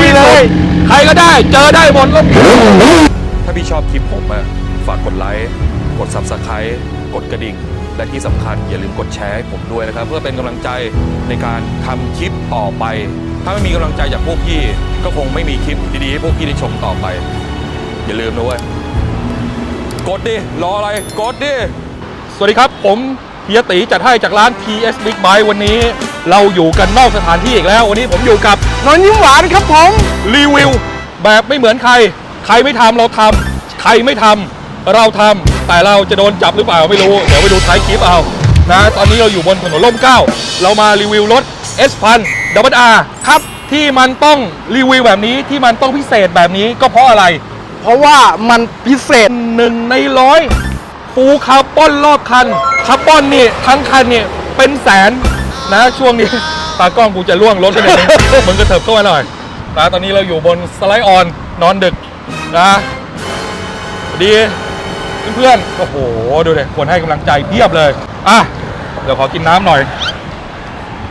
พี่เลย ใครก็ได้ เจอได้หมดแล้วถ้าพี่ชอบคลิปผมอะฝากกดไลค์ กด Subscribe กดกระดิ่ง และที่สำคัญอย่าลืมกดแชร์ให้ผมด้วยนะครับ เพื่อเป็นกำลังใจในการทำคลิปต่อไป ถ้าไม่มีกำลังใจจากพวกพี่ ก็คงไม่มีคลิปดีๆให้พวกพี่ได้ชมต่อไป อย่าลืมนะเว้ย กดดิ รออะไร กดดิ สวัสดีครับผม เฮียตีจัดให้จากร้าน TS Big Bike วันนี้ เราอยู่กันนอกสถานที่อีกแล้ว วันนี้ผมอยู่กับนอนยิ้มหวานครับผมรีวิวแบบไม่เหมือนใคร ใครไม่ทำเราทำใครไม่ทำเราทำแต่เราจะโดนจับหรือเปล่าไม่รู้ เดี๋ยวไปดูท้ายคลิปเอานะตอนนี้เราอยู่บนถนนร่มเกล้าเรามารีวิวรถ S พันดับเบิลอาร์ครับที่มันต้องรีวิวแบบนี้ที่มันต้องพิเศษแบบนี้ก็เพราะอะไร เพราะว่ามันพิเศษหนึ่งในร้อย ฟูคาร์บอนรอบคันคาร์บอนนี่ทั้งคันเนี่ยเป็นแสนนะช่วงนี้ตากล้องกูจะล่วงรถไปเลยมึงก็เถิบเข้ามาหน่อยนะตอนนี้เราอยู่บนสไลด์ออนนอนดึกนะดีเพื่อนๆโอ้โหดูเลยคนให้กำลังใจเพียบเลยอะเดี๋ยวขอกินน้ำหน่อย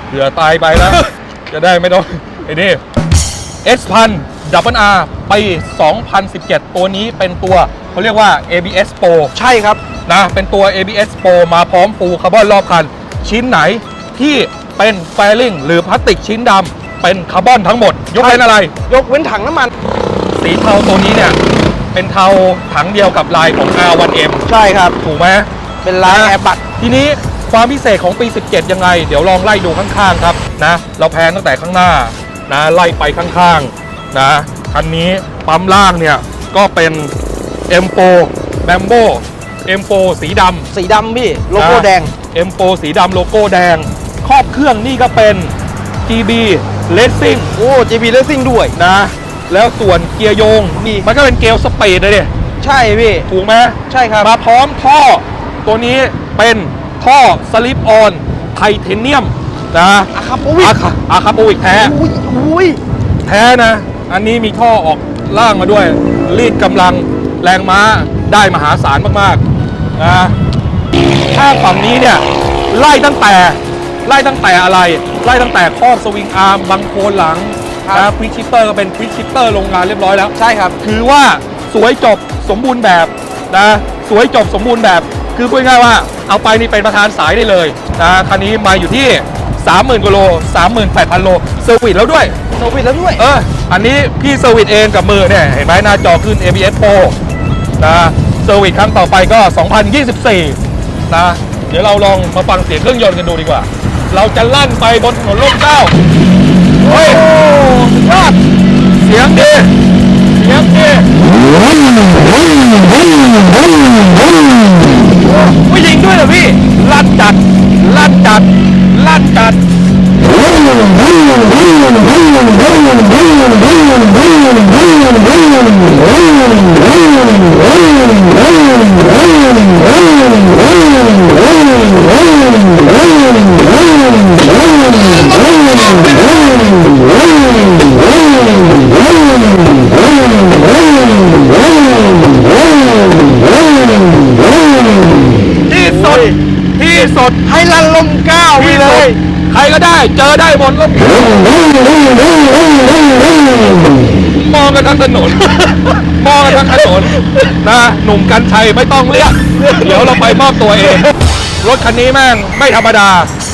เผื่อตายไปแล้ว จะได้ไม่ต้องไอ้นี่ S พันดับเบิลอาร์ปี 2017 ตัวนี้เป็นตัวเขาเรียกว่า ABS Pro ใช่ครับ นะ เป็นตัว ABS Pro มาพร้อมฟูลคาร์บอนรอบคัน ชิ้นไหนที่เป็นแฟลิงหรือพลาสติกชิ้นดำเป็นคาร์บอนทั้งหมมด ยกเว้นอะไร ยกเว้นถังน้ำมัน สีเทาตัวนี้เนี่ย เป็นเทาถังเดียวกับลายของ R1M ใช่ครับ ถูกไหมเป็นลายนะแอร์บัตทีนี้ความพิเศษของปี 17 ยังไง เดี๋ยวลองไล่ดูข้างๆครับนะเราแพนตั้งแต่ข้างหน้านะไล่ไปข้างๆนะคันนี้ปั๊มล่างเนี่ยก็เป็น M4 b a m b o M4 สีดำสีดำพี่โลโก้แดง M4 สีดำโลโก้แดง ครอบเครื่องนี่ก็เป็น GB Racing โอ้ JB Racing ด้วย นะ แล้วส่วนเกียร์โยงนี่มันก็เป็นเกลสปีดเลยดิใช่พี่ ถูกไหม ใช่ครับ มาพร้อมท่อตัวนี้เป็นท่อสลิปออนไทเทเนียมนะอะครับโอ้ยอาคาอาคาโปวิกแท้ อุ้ยอุ้ยแท้นะ อันนี้มีท่อออกล่างมาด้วย รีดกำลังแรงม้าได้มหาศาลมากๆ นะถ้าฝั่งนี้เนี่ยไล่ตั้งแต่ไล่ตั้งแต่อะไร ไล่ตั้งแต่ครอบสวิงอาร์มบังโคลนหลังนะควิกชิปเปอร์ก็เป็นควิกชิปเปอร์โรงงานเรียบร้อยแล้ว ใช่ครับถือว่าสวยจบสมบูรณ์แบบนะสวยจบสมบูรณ์แบบ คือพูดง่ายๆว่าเอาไปนี่เป็นประธานสายได้เลยนะคันนี้มาอยู่ที่ 30,000กิโล38,000 โลเซอร์วิสแล้วด้วยโซวิตแล้วด้วย เออ อันนี้พี่เซอร์วิสเองกับมือเนี่ย เห็นไหมหน้าจอขึ้น ABS Pro นะเซ อร์วิสครั้งต่อไปก็ 2024 นะ เดี๋ยวเราลองมาฟังเสียงเครื่องยนต์กันดูดีกว่า เราจะลั่นไปบนถนนร่มเกล้าเฮ้ยสุดยอดเสียงดี เสียงดี ที่สุดที่สุดให้ลันลมเก้าไปที่เลสุยดใครก็ได้ เจอได้หมดแล้วมองกันทั้งถนน มองกันทั้งถนนนะหนุ่มกันชัยไม่ต้องเรียก เดี๋ยวเราไปมอบตัวเอง รถคันนี้แม่งไม่ธรรมดา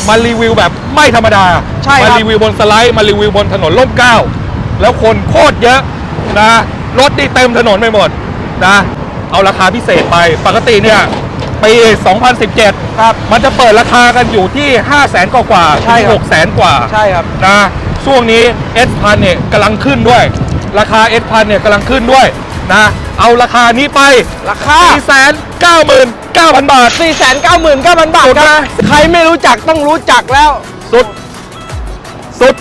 มารีวิวแบบไม่ธรรมดา ใช่ครับมารีวิวบนสไลด์ มารีวิวบนถนนร่มเกล้า แล้วคนโคตรเยอะนะรถนี่เต็มถนนไปหมดนะ เอาราคาพิเศษไปปกติเนี่ยปี 2017 ครับ มันจะเปิดราคากันอยู่ที่ 5 0 0แสนกว่าๆใช่ครับ6แสนกว่าใช่ครับ นะช่วงนี้ S พันเนี่ยกำลังขึ้นด้วย ราคา S พันเนี่ยกำลังขึ้นด้วยนะเอาราคานี้ไป ราคา 4 9 9 0 0 0 บาท 4 9 9 0 0 0 บาทสุดครันะบใครไม่รู้จักต้องรู้จักแล้ว สุด สุด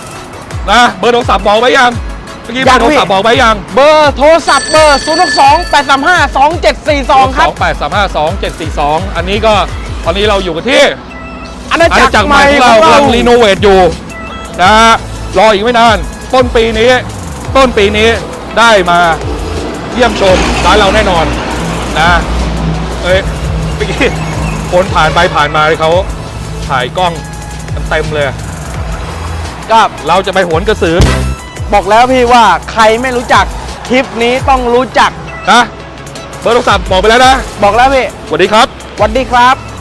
นะเบอร์โทรศัพท์บอกไว้ยังเมื่อกี้เบอร์โทรศัพท์บอกไว้ยังเบอร์โทรศัพท์เบอร์0 2 8 3 5 2 7 4 2 ครับ 2 8 3 5 2 7 4 2 อันนี้ก็ตอนนี้เราอยู่กันที่อาณาอาจัณากจักรรใหใหม่ม่ขขอองงเราเรากำลังรีโนเวทอยู่นะฮะรออีกไม่นาน ต้นปีนี้ ต้นปีนี้ได้มาเยี่ยมชมร้านเราแน่นอนนะเอ้ยเมื่อกี้คนผ่านไปผ่านมาเลยเขาถ่ายกล้องกันเต็มเลยครับเราจะไปโหนกระสือ บอกแล้วพี่ว่าใครไม่รู้จักคลิปนี้ต้องรู้จักนะเบอร์โทรศัพท์บอกไปแล้วนะ บอกแล้วพี่สวัสดีครับ สวัสดีครับ